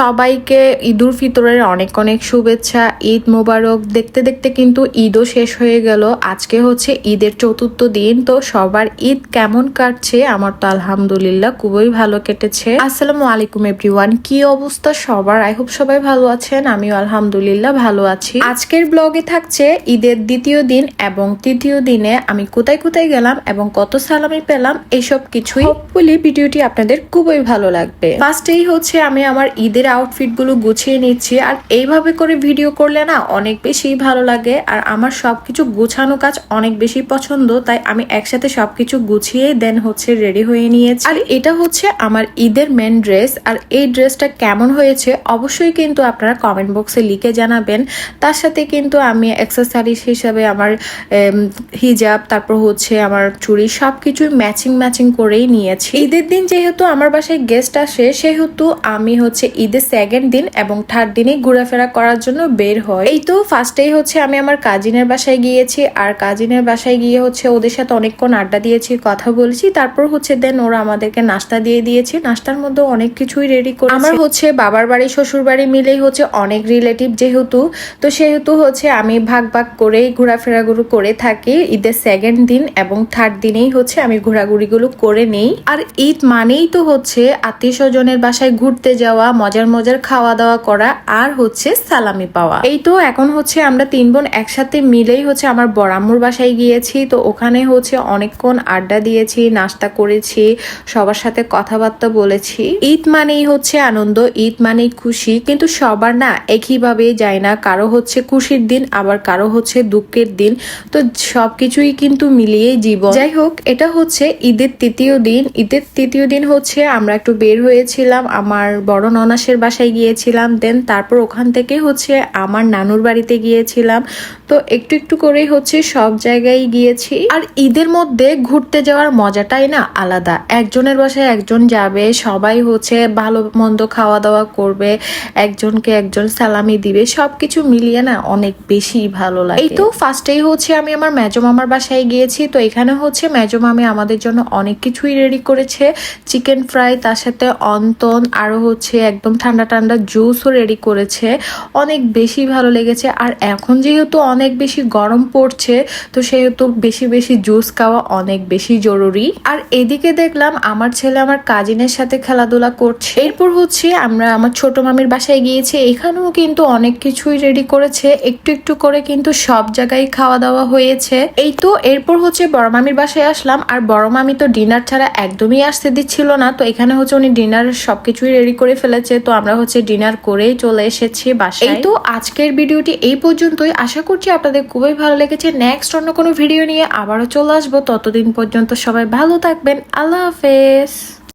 সবাইকে ঈদুল ফিতরের অনেক অনেক শুভেচ্ছা, ঈদ মোবারক। দেখতে দেখতে কিন্তু ঈদও শেষ হয়ে গেল। আজকে হচ্ছে ঈদের চতুর্থ দিন, তো সবার ঈদ কেমন কাটছে? আমার তো আলহামদুলিল্লাহ খুবই ভালো কেটেছে। আসসালামু আলাইকুম এভরিওয়ান কি অবস্থা সবার? আই হোপ সবাই ভালো আছেন, আমিও আলহামদুলিল্লাহ ভালো আছি। আজকের ব্লগে থাকছে ঈদের দ্বিতীয় দিন এবং তৃতীয় দিনে আমি কোথায় কোথায় গেলাম এবং কত সালামি পেলাম এইসব কিছুই হোপফুলি ভিডিওটি আপনাদের খুবই ভালো লাগবে। ফার্স্টেই হচ্ছে আমি আমার ঈদের আউটফিটগুলো গুছিয়ে নিচ্ছি। আর এইভাবে করে ভিডিও করলে না অনেক বেশি ভালো লাগে। আর আমার সবকিছু গুছানো কাজ অনেক বেশি পছন্দ, তাই আমি একসাথে সবকিছু গুছিয়ে দেন হচ্ছে রেডি হয়ে নিয়েছি। আর এটা হচ্ছে আমার ঈদের মেন ড্রেস আর এই ড্রেসটা কেমন হয়েছে অবশ্যই কিন্তু আপনারা কমেন্ট বক্সে লিখে জানাবেন। তার সাথে কিন্তু আমি অ্যাক্সেসরিজ হিসাবে আমার হিজাব তারপর হচ্ছে আমার চুড়ি সবকিছুই ম্যাচিং ম্যাচিং করেই নিয়েছি। ঈদের দিন যেহেতু আমার বাসায় গেস্ট আসে, সেহেতু আমি হচ্ছে ঈদের সেকেন্ড দিন এবং থার্ড দিনে ঘোরাফেরা করার জন্য বের হয়। এই তো ফার্স্টেই হচ্ছে আমি আমার কাজিনের বাসায় গিয়েছি, আর কাজিনের বাসায় গিয়ে হচ্ছে ওদের সাথে অনেকক্ষণ আড্ডা দিয়েছি, কথা বলছি। তারপর হচ্ছে দেন ওরা আমাদেরকে নাস্তা দিয়ে দিয়েছে। নাস্তার মধ্যে অনেক কিছুই রেডি করে আমার হচ্ছে বাবার বাড়ি শ্বশুর বাড়ি মিলেই হচ্ছে অনেক রিলেটিভ যেহেতু, তো সেহেতু হচ্ছে আমি ভাগ ভাগ করেই ঘোরাফেরাগুলো করে থাকি। ঈদের সেকেন্ড দিন এবং থার্ড দিনেই হচ্ছে আমি ঘোরাঘুরিগুলো করে নেই। আর ঈদ মানেই তো হচ্ছে আত্মীয় স্বজনের বাসায় ঘুরতে যাওয়া মজার মজার খাওয়া দাওয়া করা আর হচ্ছে সালামি পাওয়া। এই তো এখন হচ্ছে আমরা তিন বোন একসাথে মিলেই হচ্ছে আমার বড়াম্মুর বাসায় গিয়েছি। তো ওখানে হচ্ছে অনেকক্ষণ আড্ডা দিয়েছি, নাস্তা করেছি, সবার সাথে কথাবার্তা বলেছি। ঈদ মানেই হচ্ছে আনন্দ, ঈদ মানেই খুশি। কিন্তু সবার না একইভাবে যায় না। কারও হচ্ছে খুশির দিন, আবার কারও হচ্ছে দুঃখের দিন। তো সবকিছুই কিন্তু মিলিয়ে জীবন। যাই হোক, এটা হচ্ছে ঈদের তৃতীয় দিন। ঈদের তৃতীয় দিন হচ্ছে আমরা একটু বের হয়েছিলাম। আমার বড় ননাসের বাসায় গিয়েছিলাম দেন তারপর ওখান থেকে হচ্ছে আমার নানুর বাড়িতে গিয়েছিলাম। তো একটু একটু করেই হচ্ছে সব জায়গায় গিয়েছি। আর ঈদের মধ্যে ঘুরতে যাওয়ার মজাটাই না আলাদা। একজনের বাসায় একজন যাবে, সবাই হচ্ছে ভালো মন্দ খাওয়া দাওয়া করবে, একজনকে একজন সালামি দিবে সব কিছু মিলিয়ে না অনেক বেশি ভালো লাগে। এই তো ফার্স্টেই হচ্ছে আমি আমার মেজো মামার বাসায় গিয়েছি, তো এখানে হচ্ছে মেজো মামি আমাদের জন্য অনেক কিছুই রেডি করেছে। চিকেন ফ্রাই তার সাথে অন্তন, আরও হচ্ছে একদম ঠান্ডা ঠান্ডা জুসও রেডি করেছে। অনেক বেশি ভালো লেগেছে। আর এখন যেহেতু অনেক বেশি গরম পড়ছে, তো সেহেতু বেশি বেশি জুস খাওয়া অনেক বেশি জরুরি। আর এদিকে দেখলাম আমার ছেলে আমার কাজিনের সাথে খেলাধুলা করছে। এরপর হচ্ছে আমরা আমার ছোট মামির বাসায় গিয়েছি। এখানেও কিন্তু অনেক কিছুই রেডি করেছে। একটু একটু করে কিন্তু সব জায়গায় খাওয়া দাওয়া হয়েছে। এই তো এরপর হচ্ছে বড় মামির বাসায় আসলাম। আর বড় মামি তো ডিনার ছাড়া একদমই আসতে দিচ্ছিল না। তো এখানে হচ্ছে উনি ডিনার সবকিছুই রেডি করে ফেলেছে। তো আমরা হচ্ছে ডিনার করেই চলে এসেছি বাসায়। এই তো আজকের ভিডিওটি এই পর্যন্তই। আশা করছি আপনাদের খুবই ভালো লেগেছে। নেক্সট অন্য কোনো ভিডিও নিয়ে আবারও চলে আসব। ততদিন পর্যন্ত সবাই ভালো থাকবেন। আল্লাহ হাফেজ।